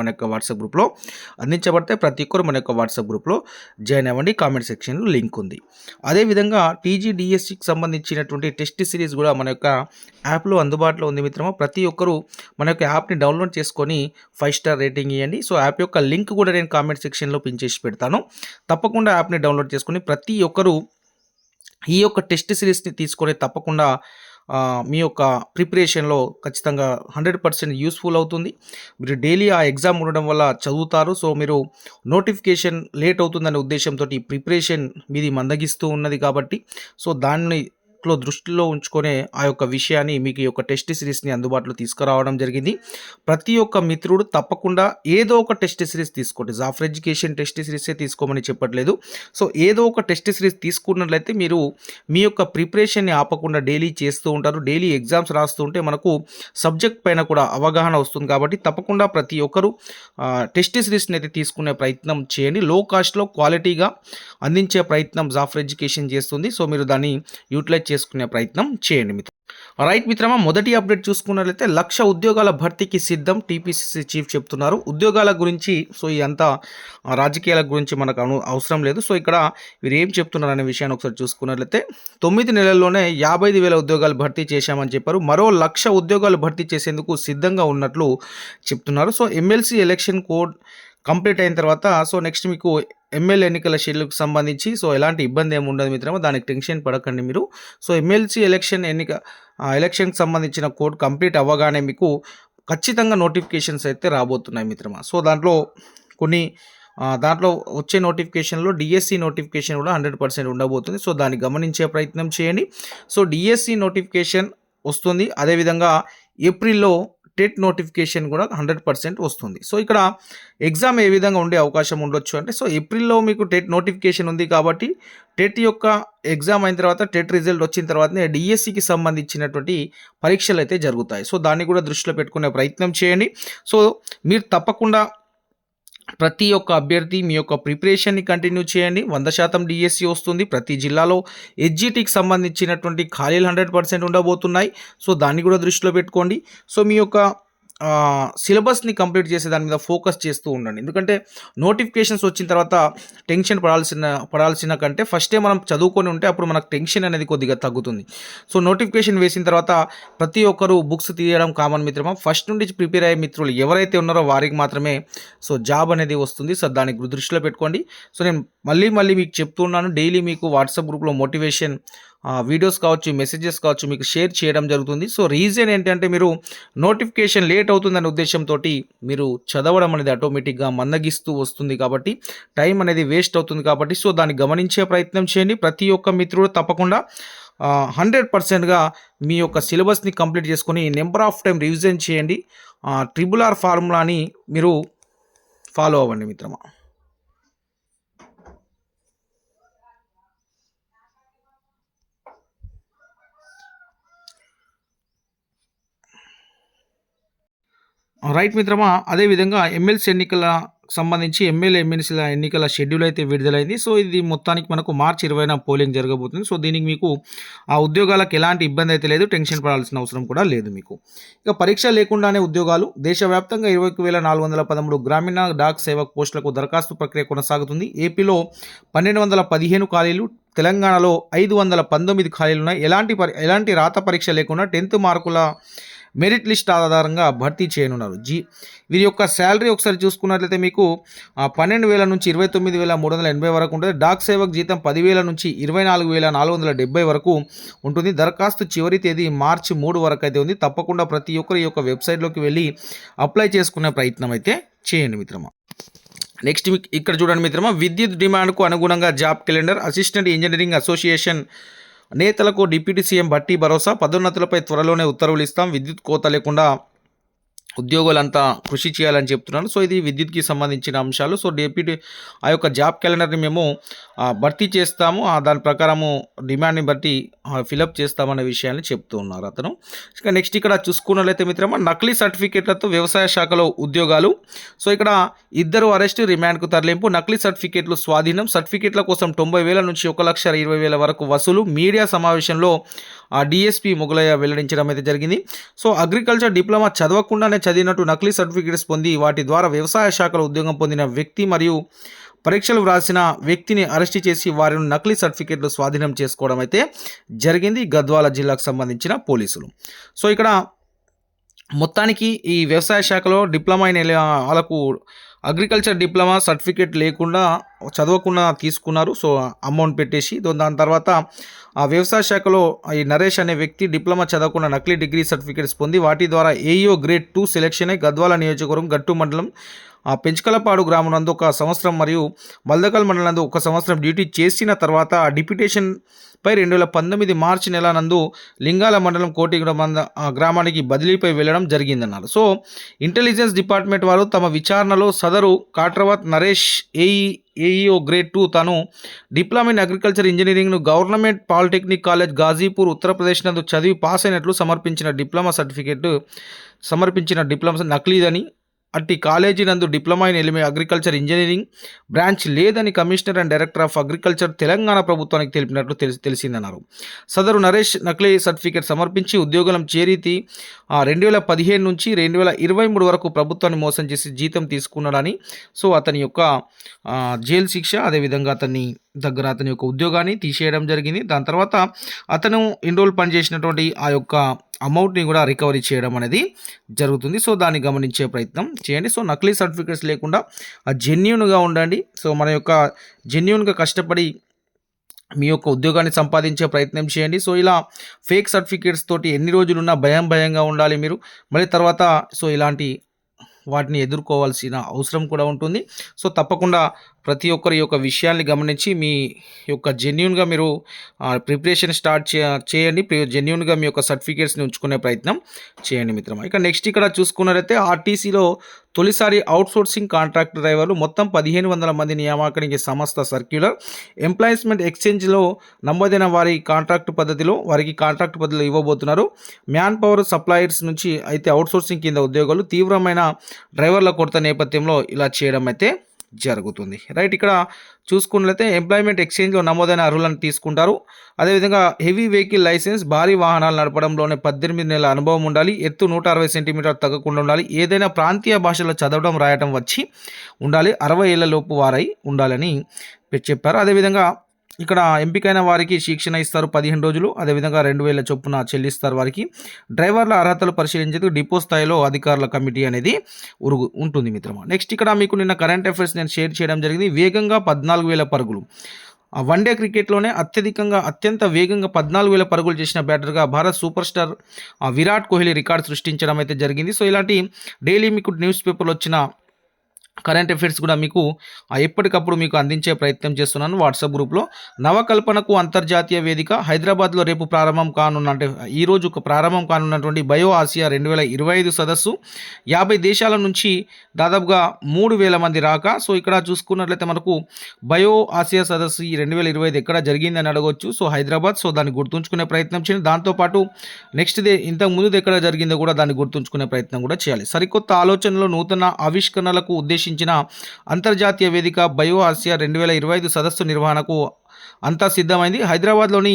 మన యొక్క వాట్సాప్ గ్రూప్లో. అందించబడితే ప్రతి ఒక్కరు మన యొక్క వాట్సాప్ గ్రూప్లో జాయిన్ అవ్వండి. కామెంట్ సెక్షన్లో లింక్ ఉంది. అదేవిధంగా టీజీడిఎస్సికి సంబంధించినటువంటి టెస్ట్ సిరీస్ కూడా మన యొక్క యాప్లో అందుబాటులో ఉంది మిత్రమా. ప్రతి ఒక్కరూ మన యొక్క యాప్ని డౌన్లోడ్ చేసుకొని ఫైవ్ స్టార్ రేటింగ్ ఇవ్వండి సో యాప్ యొక్క లింక్ కూడా నేను కామెంట్ సెక్షన్లో పిన్ చేసి పెడతాను. తప్పకుండా యాప్ని డౌన్లోడ్ చేసుకొని ప్రతి ఒక్కరూ ఈ యొక్క టెస్ట్ సిరీస్ని తీసుకొని తప్పకుండా మీ యొక్క ప్రిపరేషన్లో ఖచ్చితంగా హండ్రెడ్ పర్సెంట్ యూస్ఫుల్ అవుతుంది. మీరు డైలీ ఆ ఎగ్జామ్ ఉండడం వల్ల చదువుతారు. సో మీరు నోటిఫికేషన్ లేట్ అవుతుందనే ఉద్దేశంతో ప్రిపరేషన్ మీది మందగిస్తూ ఉన్నది కాబట్టి. సో దాన్ని లో దృష్టిలో ఉంచుకునే ఆ యొక్క విషయాన్ని మీకు ఈ యొక్క టెస్ట్ సిరీస్ని అందుబాటులో తీసుకురావడం జరిగింది. ప్రతి ఒక్క మిత్రుడు తప్పకుండా ఏదో ఒక టెస్ట్ సిరీస్ తీసుకోండి. జాఫర్ ఎడ్యుకేషన్ టెస్ట్ సిరీసే తీసుకోమని చెప్పట్లేదు. సో ఏదో ఒక టెస్ట్ సిరీస్ తీసుకున్నట్లయితే మీరు మీ యొక్క ప్రిపరేషన్ని ఆపకుండా డైలీ చేస్తూ ఉంటారు. డైలీ ఎగ్జామ్స్ రాస్తూ ఉంటే మనకు సబ్జెక్ట్ పైన కూడా అవగాహన వస్తుంది కాబట్టి తప్పకుండా ప్రతి ఒక్కరూ టెస్ట్ సిరీస్ని అయితే తీసుకునే ప్రయత్నం చేయండి. లో కాస్ట్లో క్వాలిటీగా అందించే ప్రయత్నం జాఫర్ ఎడ్యుకేషన్ చేస్తుంది. సో మీరు దాన్ని యూటిలైజ్ చేసుకునే ప్రయత్నం చేయండి మిత్రం. రైట్ మిత్రమా మొదటి అప్డేట్ చూసుకున్నట్లయితే లక్ష ఉద్యోగాల భర్తీకి సిద్ధం టీపీసీసీ చీఫ్ చెప్తున్నారు. ఉద్యోగాల గురించి సో ఈ అంతా రాజకీయాల గురించి మనకు అను అవసరం లేదు. సో ఇక్కడ వీరు ఏం చెప్తున్నారు అనే విషయాన్ని ఒకసారి చూసుకున్నట్లయితే తొమ్మిది నెలల్లోనే యాభై ఐదు వేల ఉద్యోగాలు భర్తీ చేశామని చెప్పారు. మరో లక్ష ఉద్యోగాలు భర్తీ చేసేందుకు సిద్ధంగా ఉన్నట్లు చెప్తున్నారు. So MLC election code complete అయిన తర్వాత సో నెక్స్ట్ మీకు ఎమ్మెల్యే ఎన్నికల షెడ్యూల్కి సంబంధించి సో ఎలాంటి ఇబ్బంది ఏమి ఉండదు మిత్రమో దానికి టెన్షన్ పడకండి మీరు. సో ఎమ్మెల్సీ ఎలక్షన్ ఎన్నిక ఎలక్షన్కి సంబంధించిన కోడ్ కంప్లీట్ అవ్వగానే మీకు ఖచ్చితంగా నోటిఫికేషన్స్ అయితే రాబోతున్నాయి మిత్రమా. సో దాంట్లో కొన్ని దాంట్లో వచ్చే నోటిఫికేషన్లో డిఎస్సి నోటిఫికేషన్ కూడా హండ్రెడ్ పర్సెంట్ ఉండబోతుంది. సో దాన్ని గమనించే ప్రయత్నం చేయండి. సో డిఎస్సి నోటిఫికేషన్ వస్తుంది. అదేవిధంగా ఏప్రిల్లో టెట్ నోటిఫికేషన్ కూడా హండ్రెడ్ పర్సెంట్ వస్తుంది. సో ఇక్కడ ఎగ్జామ్ ఏ విధంగా ఉండే అవకాశం ఉండొచ్చు అంటే సో ఏప్రిల్లో మీకు టెట్ నోటిఫికేషన్ ఉంది కాబట్టి టెట్ యొక్క ఎగ్జామ్ అయిన తర్వాత టెట్ రిజల్ట్ వచ్చిన తర్వాతనే డిఎస్సికి సంబంధించినటువంటి పరీక్షలు అయితే జరుగుతాయి. సో దాన్ని కూడా దృష్టిలో పెట్టుకునే ప్రయత్నం చేయండి. సో మీరు తప్పకుండా ప్రతి ఒక్క అభ్యర్థి మీ యొక్క ప్రిపరేషన్ని కంటిన్యూ చేయండి. వంద శాతం డిఎస్సి వస్తుంది. ప్రతి జిల్లాలో హెచ్జిటికి సంబంధించినటువంటి ఖాళీలు హండ్రెడ్ పర్సెంట్ ఉండబోతున్నాయి. సో దాన్ని కూడా దృష్టిలో పెట్టుకోండి. సో మీ యొక్క సిలబస్ని కంప్లీట్ చేసే దాని మీద ఫోకస్ చేస్తూ ఉండండి. ఎందుకంటే నోటిఫికేషన్స్ వచ్చిన తర్వాత టెన్షన్ పడాల్సిన పడాల్సిన కంటే ఫస్టే మనం చదువుకొని ఉంటే అప్పుడు మనకు టెన్షన్ అనేది కొద్దిగా తగ్గుతుంది. సో నోటిఫికేషన్ వేసిన తర్వాత ప్రతి ఒక్కరూ బుక్స్ తీయడం కామన్ మిత్రమా? ఫస్ట్ నుండి ప్రిపేర్ అయ్యే మిత్రులు ఎవరైతే ఉన్నారో వారికి మాత్రమే సో జాబ్ అనేది వస్తుంది. సో దానికి దృష్టిలో పెట్టుకోండి. సో నేను మళ్ళీ మళ్ళీ మీకు చెప్తున్నాను డైలీ మీకు వాట్సాప్ గ్రూప్లో మోటివేషన్ వీడియోస్ కావచ్చు మెసేజెస్ కావచ్చు మీకు షేర్ చేయడం జరుగుతుంది. సో రీజన్ ఏంటంటే మీరు నోటిఫికేషన్ లేట్ అవుతుందనే ఉద్దేశంతో మీరు చదవడం అనేది ఆటోమేటిక్గా మందగిస్తూ వస్తుంది కాబట్టి టైం అనేది వేస్ట్ అవుతుంది కాబట్టి సో దాన్ని గమనించే ప్రయత్నం చేయండి. ప్రతి ఒక్క మిత్రుడు తప్పకుండా హండ్రెడ్ పర్సెంట్గా మీ యొక్క సిలబస్ని కంప్లీట్ చేసుకొని నెంబర్ ఆఫ్ టైం రివిజన్ చేయండి. ట్రిబుల్ ఆర్ ఫార్ములాని మీరు ఫాలో అవ్వండి మిత్రమా. రైట్ మిత్రమా అదేవిధంగా ఎమ్మెల్సీ ఎన్నికల సంబంధించి ఎమ్మెల్యే ఎమ్మెల్సీల ఎన్నికల షెడ్యూల్ అయితే విడుదలైంది. సో ఇది మొత్తానికి మనకు మార్చి ఇరవైన పోలింగ్ జరగబోతుంది. సో దీనికి మీకు ఆ ఉద్యోగాలకు ఎలాంటి ఇబ్బంది అయితే లేదు టెన్షన్ పడాల్సిన అవసరం కూడా లేదు మీకు. ఇక పరీక్ష లేకుండానే ఉద్యోగాలు దేశవ్యాప్తంగా ఇరవై వేల నాలుగు వందల పదమూడు గ్రామీణ డాక్ సేవక్ పోస్టులకు దరఖాస్తు ప్రక్రియ కొనసాగుతుంది. ఏపీలో పన్నెండు వందల పదిహేను ఖాళీలు తెలంగాణలో ఐదు వందల పంతొమ్మిది ఖాళీలు ఉన్నాయి. ఎలాంటి పరి ఎలాంటి రాత పరీక్ష లేకుండా టెన్త్ మార్కుల మెరిట్ లిస్ట్ ఆధారంగా భర్తీ చేయనున్నారు. జీ వీరి యొక్క శాలరీ ఒకసారి చూసుకున్నట్లయితే మీకు పన్నెండు వేల నుంచి ఇరవై తొమ్మిది వేల మూడు వందల ఎనభై వరకు ఉంటుంది. డాక్ సేవక్ జీతం పదివేల నుంచి ఇరవై నాలుగు వేల నాలుగు వందల డెబ్బై వరకు ఉంటుంది. దరఖాస్తు చివరి తేదీ మార్చి మూడు వరకు అయితే ఉంది. తప్పకుండా ప్రతి ఒక్కరి యొక్క వెబ్సైట్లోకి వెళ్ళి అప్లై చేసుకునే ప్రయత్నం అయితే చేయండి మిత్రమా. నెక్స్ట్ మీకు ఇక్కడ చూడండి మిత్రమా. విద్యుత్ డిమాండ్కు అనుగుణంగా job calendar assistant engineering association నేతలకు డిప్యూటీ సీఎం బట్టి భరోసా పదోన్నతులపై త్వరలోనే ఉత్తర్వులు ఇస్తాం. విద్యుత్ కోత లేకుండా ఉద్యోగులంతా కృషి చేయాలని చెప్తున్నారు. సో ఇది విద్యుత్కి సంబంధించిన అంశాలు. సో డిప్యూటీ ఆ యొక్క జాబ్ క్యాలెండర్ని మేము భర్తీ చేస్తాము. దాని ప్రకారము డిమాండ్ని బట్టి ఫిలప్ చేస్తామనే విషయాన్ని చెప్తూ ఉన్నారు అతను. ఇక నెక్స్ట్ ఇక్కడ చూసుకున్నట్లయితే మిత్రమా నకిలీ సర్టిఫికేట్లతో వ్యవసాయ శాఖలో ఉద్యోగాలు. సో ఇక్కడ ఇద్దరు అరెస్ట్ రిమాండ్కు తరలింపు నకిలీ సర్టిఫికేట్లు స్వాధీనం. సర్టిఫికేట్ల కోసం తొంభై వేల నుంచి ఒక లక్ష ఇరవై వేల వరకు వసూలు. మీడియా సమావేశంలో ఆ డిఎస్పి మొగలయ్య వెల్లడించడం అయితే జరిగింది. సో అగ్రికల్చర్ డిప్లొమా చదవకుండానే చదివినట్టు నకిలీ సర్టిఫికేట్స్ పొంది వాటి ద్వారా వ్యవసాయ శాఖలో ఉద్యోగం పొందిన వ్యక్తి మరియు పరీక్షలు వ్రాసిన వ్యక్తిని అరెస్ట్ చేసి వారిని నకిలీ సర్టిఫికేట్లు స్వాధీనం చేసుకోవడం అయితే జరిగింది. గద్వాల జిల్లాకు సంబంధించిన పోలీసులు. సో ఇక్కడ మొత్తానికి ఈ వ్యవసాయ శాఖలో డిప్లొమా అయిన వాళ్ళకు అగ్రికల్చర్ డిప్లొమా సర్టిఫికేట్ లేకుండా చదవకుండా తీసుకున్నారు. సో అమౌంట్ పెట్టేసి దాని తర్వాత ఆ వ్యవసాయ శాఖలో ఈ నరేష్ అనే వ్యక్తి డిప్లొమా చదవకుండా నకిలీ డిగ్రీ సర్టిఫికేట్స్ పొంది వాటి ద్వారా AEO grade two selection Gadwal నియోజకవర్గం గట్టు మండలం ఆ పెంచకలపాడు గ్రామనందు ఒక సంవత్సరం మరియు మల్దకల్ మండలందు నందు ఒక సంవత్సరం డ్యూటీ చేసిన తర్వాత ఆ డిప్యుటేషన్ పై రెండు వేల పంతొమ్మిది మార్చి నెల నందు లింగాల మండలం కోటి గ్రామ గ్రామానికి బదిలీపై వెళ్ళడం జరిగిందన్నారు. సో ఇంటెలిజెన్స్ డిపార్ట్మెంట్ వారు తమ విచారణలో సదరు Katravath Naresh AE AEO grade two తను diploma in agriculture ఇంజనీరింగ్ను government polytechnic college Ghazipur Uttar Pradesh నందు చదివి పాస్ అయినట్లు సమర్పించిన డిప్లొమా సర్టిఫికేట్ సమర్పించిన డిప్లొమా నకిలీదని అట్టి కాలేజీ నందు డిప్లొమా ఇన్ ఎలిమే అగ్రికల్చర్ ఇంజనీరింగ్ బ్రాంచ్ లేదని commissioner and director of agriculture Telangana ప్రభుత్వానికి తెలిపినట్లు తెలిసి తెలిసిందన్నారు. సదరు నరేష్ నకిలీ సర్టిఫికేట్ సమర్పించి ఉద్యోగం చేరితి రెండు వేల పదిహేను నుంచి రెండు వేల ఇరవై మూడు వరకు ప్రభుత్వాన్ని మోసం చేసి జీతం తీసుకున్నాడని సో అతని యొక్క జైలు శిక్ష అదేవిధంగా అతన్ని దగ్గర అతని యొక్క ఉద్యోగాన్ని తీసేయడం జరిగింది. దాని తర్వాత అతను ఇన్రోల్ పనిచేసినటువంటి ఆ యొక్క అమౌంట్ని కూడా రికవరీ చేయడం అనేది జరుగుతుంది. సో దాన్ని గమనించే ప్రయత్నం చేయండి. సో నకిలీ సర్టిఫికేట్స్ లేకుండా జెన్యున్గా ఉండండి. సో మన యొక్క జెన్యున్గా కష్టపడి మీ యొక్క ఉద్యోగాన్ని సంపాదించే ప్రయత్నం చేయండి. సో ఇలా ఫేక్ సర్టిఫికేట్స్ తోటి ఎన్ని రోజులున్నా భయం భయంగా ఉండాలి మీరు. మళ్ళీ తర్వాత సో ఇలాంటి వాటిని ఎదుర్కోవాల్సిన అవసరం కూడా ఉంటుంది. సో తప్పకుండా ప్రతి ఒక్కరి యొక్క విషయాన్ని గమనించి మీ యొక్క జెన్యున్గా మీరు ప్రిపరేషన్ స్టార్ట్ చేయండి. జెన్యున్గా మీ యొక్క సర్టిఫికేట్స్ని ఉంచుకునే ప్రయత్నం చేయండి మిత్రమా. ఇక నెక్స్ట్ ఇక్కడ చూసుకున్నట్లయితే ఆర్టీసీలో తొలిసారి అవుట్సోర్సింగ్ కాంట్రాక్ట్ డ్రైవర్లు మొత్తం పదిహేను వందల మంది నియామకానికి సంస్థ సర్క్యులర్ ఎంప్లాయ్మెంట్ ఎక్స్చేంజ్లో నమోదైన వారి కాంట్రాక్ట్ పద్ధతిలో వారికి కాంట్రాక్ట్ పద్ధతిలో ఇవ్వబోతున్నారు. మ్యాన్ పవర్ సప్లయర్స్ నుంచి అయితే అవుట్సోర్సింగ్ కింద ఉద్యోగాలు తీవ్రమైన డ్రైవర్ల కొరత నేపథ్యంలో ఇలా చేయడం అయితే జరుగుతుంది. రైట్ ఇక్కడ చూసుకున్నట్లయితే ఎంప్లాయ్మెంట్ ఎక్స్చేంజ్లో నమోదైన అర్హులను తీసుకుంటారు. అదేవిధంగా హెవీ వెహికల్ లైసెన్స్ భారీ వాహనాలు నడపడంలోనే పద్దెనిమిది నెలల అనుభవం ఉండాలి. ఎత్తు నూట అరవై సెంటీమీటర్ తగ్గకుండా ఉండాలి. ఏదైనా ప్రాంతీయ భాషలో చదవడం రాయటం వచ్చి ఉండాలి. అరవై ఏళ్ళలోపు వారై ఉండాలని చెప్పారు. అదేవిధంగా ఇక్కడ ఎంపికైన వారికి శిక్షణ ఇస్తారు పదిహేను రోజులు అదేవిధంగా రెండు వేల చొప్పున చెల్లిస్తారు వారికి. డ్రైవర్ల అర్హతలు పరిశీలించేందుకు డిపో స్థాయిలో అధికారుల కమిటీ అనేది ఉరుగు ఉంటుంది మిత్రమా. నెక్స్ట్ ఇక్కడ మీకు నిన్న కరెంట్ అఫైర్స్ నేను షేర్ చేయడం జరిగింది. వేగంగా పద్నాలుగు వేల పరుగులు. వన్ వన్డే క్రికెట్లోనే అత్యధికంగా అత్యంత వేగంగా పద్నాలుగు వేల పరుగులు చేసిన బ్యాటర్గా భారత్ సూపర్ స్టార్ ఆ, విరాట్ కోహ్లీ రికార్డ్ సృష్టించడం అయితే జరిగింది. సో ఇలాంటి డైలీ మీకు న్యూస్ పేపర్లో వచ్చిన కరెంట్ అఫైర్స్ కూడా మీకు ఎప్పటికప్పుడు మీకు అందించే ప్రయత్నం చేస్తున్నాను. వాట్సాప్ గ్రూప్లో నవకల్పనకు అంతర్జాతీయ వేదిక హైదరాబాద్లో రేపు ప్రారంభం కానున్న అంటే ఈరోజు ఒక ప్రారంభం కానున్నటువంటి బయో ఆసియా రెండు వేల ఇరవై ఐదు సదస్సు. యాభై దేశాల నుంచి దాదాపుగా మూడు వేల మంది రాక సో ఇక్కడ చూసుకున్నట్లయితే మనకు బయో ఆసియా సదస్సు ఈ రెండు వేల ఇరవై ఐదు ఎక్కడ జరిగిందని అడగవచ్చు సో హైదరాబాద్ సో దాన్ని గుర్తుంచుకునే ప్రయత్నం చేయండి. దాంతోపాటు నెక్స్ట్ డే ఇంతకు ముందు ఎక్కడ జరిగిందో కూడా దాన్ని గుర్తుంచుకునే ప్రయత్నం కూడా చేయాలి. సరికొత్త ఆలోచనలు నూతన ఆవిష్కరణలకు ఉద్దేశం ఉద్దేశించిన అంతర్జాతీయ వేదిక బయో ఆసియా రెండు వేల ఇరవై ఐదు సదస్సు నిర్వహణకు అంతా సిద్ధమైంది. హైదరాబాద్లోని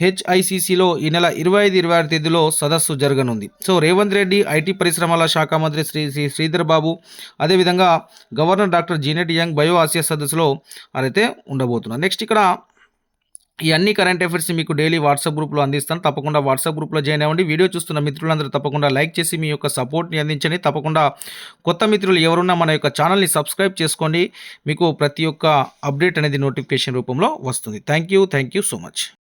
హెచ్ఐసిసిలో ఈ నెల ఇరవై ఐదు ఇరవై ఆరు తేదీలో సదస్సు జరగనుంది. సో రేవంత్ రెడ్డి ఐటీ పరిశ్రమల శాఖ మంత్రి శ్రీ శ్రీ శ్రీధర్ బాబు అదేవిధంగా governor doctor Jeannette Young bio Asia సదస్సులో అయితే ఉండబోతున్నారు. నెక్స్ట్ ఇక్కడ ఇవన్నీ కరెంట్ అఫైర్స్ మీకు డైలీ వాట్సాప్ గ్రూప్లో అందిస్తాను. తప్పకుండా వాట్సాప్ గ్రూప్లో జాయిన్ అవ్వండి. వీడియో చూస్తున్న మిత్రులందరూ తప్పకుండా లైక్ చేసి మీ యొక్క సపోర్ట్ని అందించండి. తప్పకుండా కొత్త మిత్రులు ఎవరున్నా మన యొక్క ఛానల్ని సబ్స్క్రైబ్ చేసుకోండి. మీకు ప్రతి ఒక్క అప్డేట్ అనేది నోటిఫికేషన్ రూపంలో వస్తుంది. Thank you thank you so much